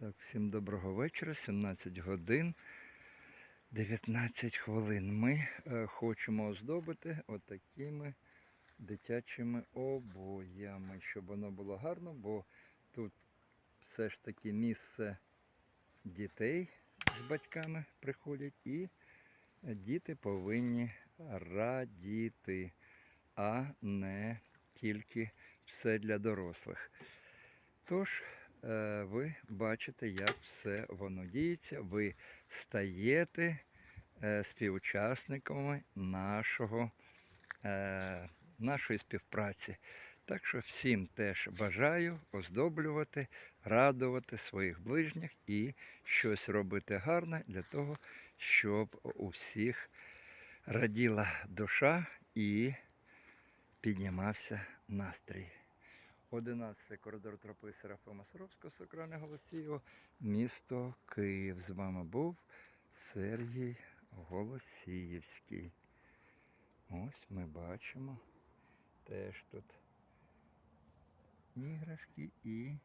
Так, всім доброго вечора. 17 годин 19 хвилин. Ми е, хочемо оздобити отакими дитячими обоями, щоб воно було гарно, бо тут все ж таки місце дітей з батьками приходять, і діти повинні радіти, а не тільки все для дорослих. Тож, ви бачите, як все воно діється. Ви стаєте е, співучасниками нашого, е, нашої співпраці. Так що всім теж бажаю оздоблювати, радувати своїх ближніх і щось робити гарне для того, щоб у всіх раділа душа і піднімався настрій. 11 коридор тропи Серафима Саровського, Сокране Голосієво, місто Київ. З вами був Сергій Голосіївський. Ось ми бачимо теж тут іграшки і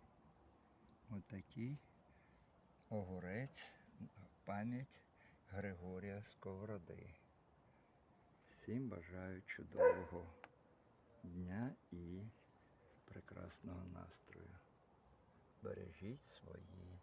отакий огурець, пам'ять Григорія Сковороди. Всім бажаю чудового дня і прекрасного настрою. Бережіть свої.